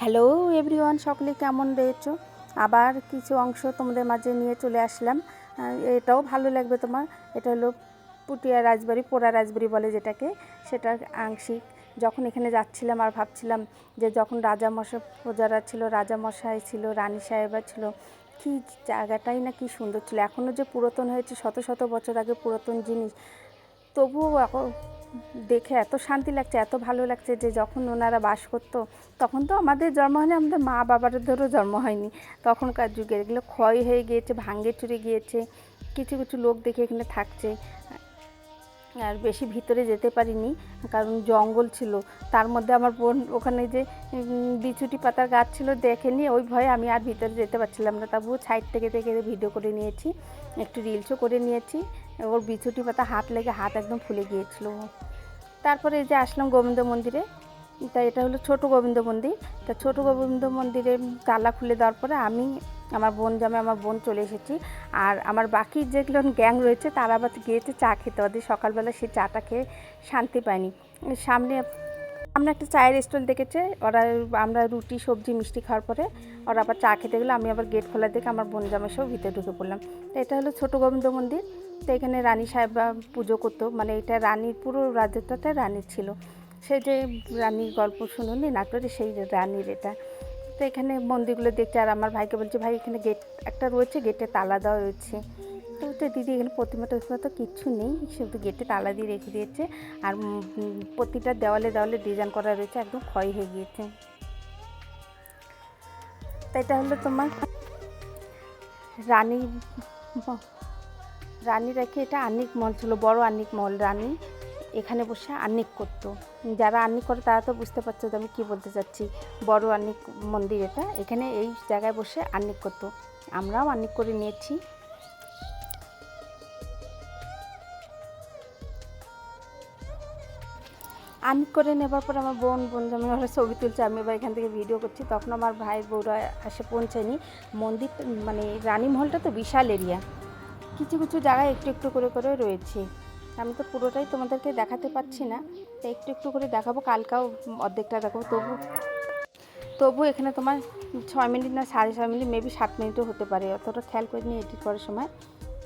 Hello everyone, সকলে কেমন রয়েছো? আবার কিছু অংশ তোমাদের মাঝে নিয়ে চলে আসলাম। এটাও ভালো লাগবে তোমার। এটা হলো পুটিয়া রাজবাড়ি, পোড়া রাজবাড়ি বলে যেটাকে। সেটার আংশিক। যখন এখানে যাচ্ছিলাম আর ভাবছিলাম যে যখন রাজা রাজামশাই প্রজারা ছিল রাজামশাই ছিল, রানী সাহেবা ছিল, কি জায়গাটাই না কি সুন্দর ছিল। এখনও যে পুরাতন হয়েছে, শত শত বছর আগে পুরাতন জিনিস। তবুও দেখে এত শান্তি লাগছে, এত ভালো লাগছে যে যখন ওনারা বাস করতো, তখন তো আমাদের জন্ম হয়নি, আমাদের মা বাবাদেরও জন্ম হয়নি। তখনকার যুগে এগুলো ক্ষয় হয়ে গিয়েছে ভাঙ্গে চুরে গিয়েছে, কিছু কিছু লোক দেখে এখানে থাকছে। আর বেশি ভিতরে যেতে পারিনি, কারণ জঙ্গল ছিল। তার মধ্যে আমার বোন ওখানে যে বিছুটি পাতার গাছ ছিল দেখেনি ওই ভয়ে আমি আর ভিতরে যেতে পারছিলাম না। তবুও সাইড থেকে থেকে ভিডিও করে নিয়েছি, একটু রিলসও করে নিয়েছি। ওর বিছুটি পাতা হাত লেগে হাত একদম ফুলে গিয়েছিল। তারপরে এই যে আসলাম গোবিন্দ মন্দিরে, তা এটা হলো ছোট গোবিন্দ মন্দির। তা ছোট গোবিন্দ মন্দিরে তালা খুলে দেওয়ার পরে আমি, আমার বোন জামে আমার বোন চলে এসেছি। আর আমার বাকি যেগুলো গ্যাং রয়েছে, তারা আবার গিয়েছে চা খেতে। ওদের সকালবেলা সেই চাটা খেয়ে শান্তি পায়নি। সামনে আমরা একটা চায়ের স্টল দেখেছে, ওরা আমরা রুটি, সবজি, মিষ্টি খাওয়ার পরে ওরা আবার চা খেতে গেলো, আমি আবার গেট খোলা দেখে আমার বোন জামাই সব ভিতরে ঢুকে পড়লাম। তো এটা হলো ছোটো গোবিন্দ মন্দির, তো এখানে রানী সাহেবা পুজো করতো মানে এটা রানীর, পুরো রাজত্বটা রানীর ছিল। সে যে রানীর গল্প শুনুনি নাটোরে সেই রানীর এটা। তো এখানে মন্দিরগুলো দেখছে আর আমার ভাইকে বলছে, ভাই, এখানে গেট একটা রয়েছে, গেটে তালা দেওয়া রয়েছে। তো দিদি এখানে প্রতিমা টতিমা তো কিচ্ছু নেই, শুধু গেটে তালা দিয়ে রেখে দিয়েছে আর প্রতিটা দেওয়ালে দেওয়ালে ডিজাইন করা রয়েছে, একদম ক্ষয় হয়ে গিয়েছে। তাই এটা হলো তোমার রানী রানী রেখে এটা আর্নিক মহল ছিল, বড় আর্নিক মহল রানী। এখানে বসে আর্নিক করতো। যারা আর্নিক করে তারা তো বুঝতে পারছ আমি কী বলতে চাচ্ছি। বড় আর্নিক মন্দির এটা, এখানে এই জায়গায় বসে আর্নিক করতো। আমরাও আর্নিক করে নিয়েছি। আর্নিক করে নেবার পর আমার বোন বোন যেমন ওরা ছবি তুলছে, আমি এবার এখান থেকে ভিডিও করছি। তখন আমার ভাই বউরা এসে পৌঁছায়নি। মন্দির মানে রানী মহলটা তো বিশাল এরিয়া কিছু কিছু জায়গায় একটু একটু করে করে রয়েছে। আমি তো পুরোটাই তোমাদেরকে দেখাতে পাচ্ছি না। তো একটু একটু করে দেখাবো, কালকাও অর্ধেকটা দেখাবো। তবু তবু এখানে তোমার ছয় মিনিট না, সাড়ে ছয় মিনিট মেবি সাত মিনিটও হতে পারে। অতটা খেয়াল করে নিয়ে এডিট করার সময়।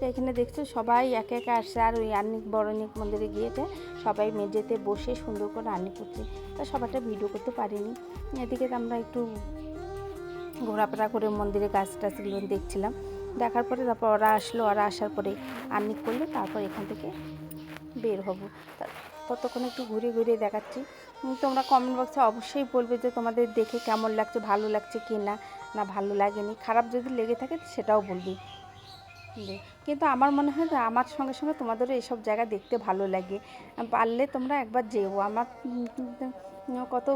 তো এখানে দেখছ সবাই একে একে আসছে। আর ওই আর্নিক বড়নিক মন্দিরে গিয়েছে। সবাই মেঝেতে বসে সুন্দর করে আর্নিক করছে। তা সবাইটা ভিডিও করতে পারিনি। এদিকে আমরা একটু ঘোরাফেরা করে মন্দিরে গাছ টাছগুলো দেখছিলাম। দেখার পরে তারপর ওরা আসলো। ওরা আসার পরে আর্নিক করল। তারপর এখান থেকে বের হব। ততক্ষণ একটু ঘুরে ঘুরে দেখাচ্ছি। তোমরা কমেন্ট বক্সে অবশ্যই বলবে যে তোমাদের দেখে কেমন লাগছে, ভালো লাগছে কি না না ভালো লাগেনি। খারাপ যদি লেগে থাকে সেটাও বলবি। যে, কিন্তু আমার মনে হয় যে আমার সঙ্গে সঙ্গে তোমাদেরও এসব জায়গা দেখতে ভালো লাগে। পারলে তোমরা একবার যেও। আমার কত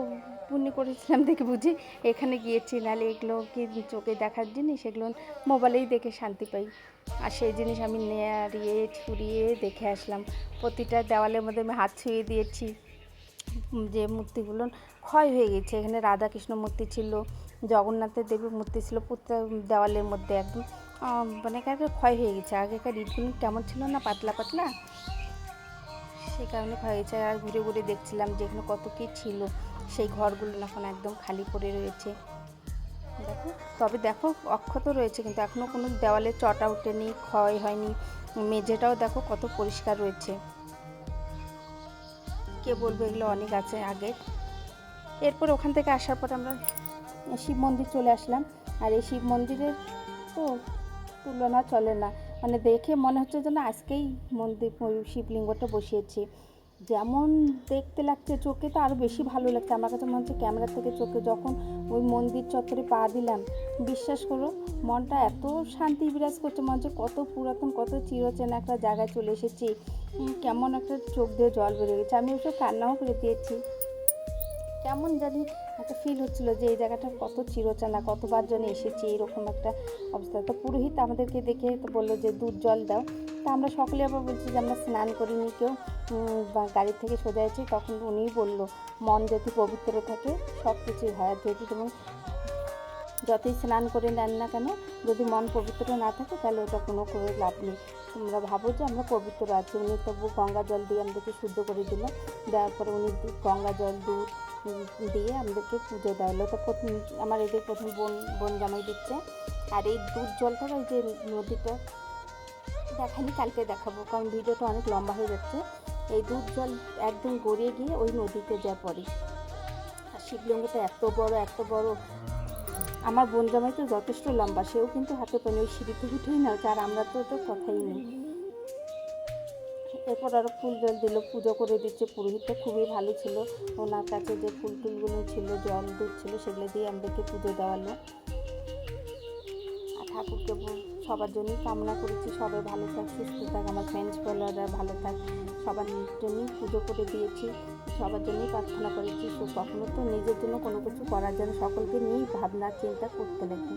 পুণ্য করেছিলাম দেখে বুঝি। এখানে গিয়েছি নাহলে এগুলো কি চোখে দেখার জিনিস? এগুলো মোবাইলেই দেখে শান্তি পাই। আর সেই জিনিস আমি নেড়িয়ে ছুরিয়ে দেখে আসলাম। প্রতিটা দেওয়ালের মধ্যে আমি হাত ছুঁয়ে দিয়েছি। যে মূর্তিগুলো ক্ষয় হয়ে গেছে। এখানে রাধাকৃষ্ণ মূর্তি ছিল জগন্নাথের দেবীর মূর্তি ছিল প্রত্যেক দেওয়ালের মধ্যে একদম। মানে একেবারে ক্ষয় হয়ে গেছে। আগেকার ইটগুলো কেমন ছিল না, পাতলা পাতলা? সেই কারণে ক্ষয় হয়েছে। আর ঘুরে ঘুরে দেখছিলাম যে এখানে কত কী ছিল। সেই ঘরগুলো এখন একদম খালি পড়ে রয়েছে। দেখো, তবে দেখো, অক্ষত রয়েছে কিন্তু এখনও কোনো দেওয়ালে চটা উঠেনি ক্ষয় হয়নি। মেঝেটাও দেখো কত পরিষ্কার রয়েছে। কে বলবে এগুলো অনেক আছে আগে। এরপর ওখান থেকে আসার পর আমরা শিব মন্দির চলে আসলাম। আর এই শিব মন্দিরের তো তুলনা চলে না। মানে দেখে মনে হচ্ছে যেন আজকেই মন্দির শিবলিঙ্গটা বসিয়েছে। যেমন দেখতে লাগছে চোখে তো আরও বেশি ভালো লাগছে। আমার কাছে মনে হচ্ছে ক্যামেরা থেকে চোখে যখন ওই মন্দির চত্বরে পা দিলাম, বিশ্বাস করো, মনটা এত শান্তি বিরাজ করছে, মনে হচ্ছে কত পুরাতন, কত চিরচেনা একটা জায়গায় চলে এসেছি। কেমন একটা চোখ দিয়ে জল বেরিয়ে গেছে। আমি ওসব কান্নাও করে দিয়েছি। কেমন জানি একটা ফিল হচ্ছিল যে এই জায়গাটা কত চিরচানা, কতবার জন্য এসেছি, এরকম একটা অবস্থা। তো পুরোহিত আমাদেরকে দেখে তো বলল যে, দুধ, জল দাও। তা আমরা সকলে আবার বলছি যে, আমরা স্নান করিনি কেউ। বা গাড়ি থেকে সোজা আছি। তখন উনিই বলল, মন যদি পবিত্র থাকে, সব কিছুই হয়। যদি তুমি যতই স্নান করে নেন না কেন, যদি মন পবিত্র না থাকে, তাহলে ওটা কোনো করে লাভ নেই। তোমরা ভাবো যে, আমরা পবিত্র আছি। উনি তবু গঙ্গা জল দিয়ে আমাদেরকে শুদ্ধ করে দিল। দেওয়ার পরে উনি গঙ্গা জল, দুধ দিয়ে আমাদেরকে পুজো হলো তো প্রথম আমার এদের প্রথম বোন বোন জামাই দিচ্ছে। আর এই দুধ জলটা ওই যে নদীটা দেখানি কালকে দেখাবো। কারণ ভিডিওটা অনেক লম্বা হয়ে যাচ্ছে। এই দুধ জল একদম গড়িয়ে গিয়ে ওই নদীতে যা পড়ে আর শিবলিঙ্গটা এত বড় এত বড়। আমার বোন জামাই তো যথেষ্ট লম্বা, সেও কিন্তু হাতে পানি, ওই সিঁড়িতে উঠেই না আর আমরা তো তো কথাই নেই। এরপর আরও ফুল জল দিল, পুজো করে দিচ্ছে পুরোহিতটা, খুবই ভালো ছিল। ওনার কাছে যে ফুল টুলগুলো ছিল, জল, দুধ ছিল, সেগুলো দিয়ে আমাদেরকে পুজো দেওয়ালো। আর ঠাকুরকে সবার জন্যই কামনা করেছি, সবাই ভালো থাক, সুস্থ থাক, আমার ফ্রেন্ডস ফলোয়াররা ভালো থাক। সবার জন্যই পুজো করে দিয়েছি, সবার জন্যই প্রার্থনা করেছি। কখনো তো নিজের জন্য কোনো কিছু করার জন্য সকলকে নিয়েই ভাবনা, চিন্তা করতে লাগবে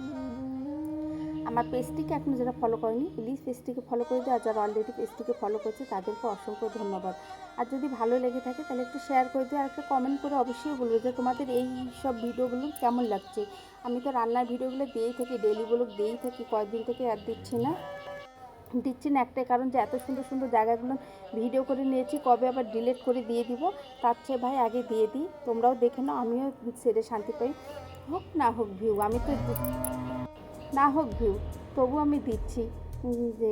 আমার পেজটিকে এখন যারা ফলো করেনি প্লিজ পেজটিকে ফলো করে দিও। আর যারা অলরেডি পেজটিকে ফলো করছে, তাদেরকে অসংখ্য ধন্যবাদ। আর যদি ভালো লেগে থাকে, তাহলে একটু শেয়ার করে দিও। আর একটা কমেন্ট করে অবশ্যই বলবে যে, তোমাদের এই সব ভিডিওগুলো কেমন লাগছে? আমি তো রান্নার ভিডিওগুলো দিয়েই থাকি ডেলি ব্লগ দিয়েই থাকি, কয়েকদিন থেকে আর দিচ্ছি না। দিচ্ছি না একটাই কারণ যে, এত সুন্দর সুন্দর জায়গাগুলো ভিডিও করে নিয়েছি, কবে আবার ডিলিট করে দিয়ে দিব? তার চেয়ে ভাই আগে দিয়ে দিই। তোমরাও দেখে নাও, আমিও সেরে শান্তি পাই। হোক না হোক ভিউ আমি তো না হোক ভিউ, তবু আমি দিচ্ছি। যে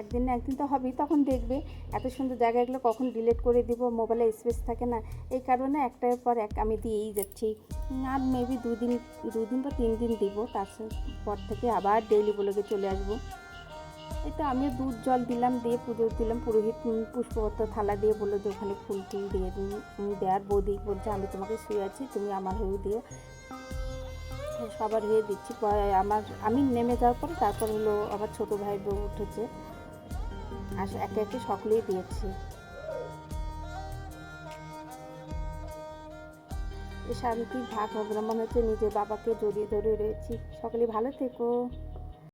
একদিন না একদিন তো হবেই, তখন দেখবে এত সুন্দর জায়গাগুলো কখন ডিলেট করে দিব মোবাইলে স্পেস থাকে না। এই কারণে একটার পর এক আমি দিয়েই যাচ্ছি। আর মেবি দুদিন দুদিন বা তিন দিন দিব, তার পর থেকে আবার ডেইলি ব্লগে চলে আসব। এই তো আমিও দুধ, জল দিলাম, দিয়ে পুজো দিলাম, পুরোহিত পুষ্পপত্র থালা দিয়ে বলল যে ওখানে ফুল টুল দিয়ে দিন দেওয়ার বৌদি বলছে, আমি তোমাকে শুয়ে আছি, তুমি আমার হয়ে দিও। সবার হয়ে দিচ্ছি। আমার, আমি নেমে যাওয়ার পরে তারপর হলো আমার ছোটো ভাই বউ উঠেছে। আর একে একে সকলেই দিয়েছি। শান্তি ভাগ হবে মনে হচ্ছে নিজের বাবাকে জড়িয়ে ধরে রয়েছি। সকলে ভালো থেকো।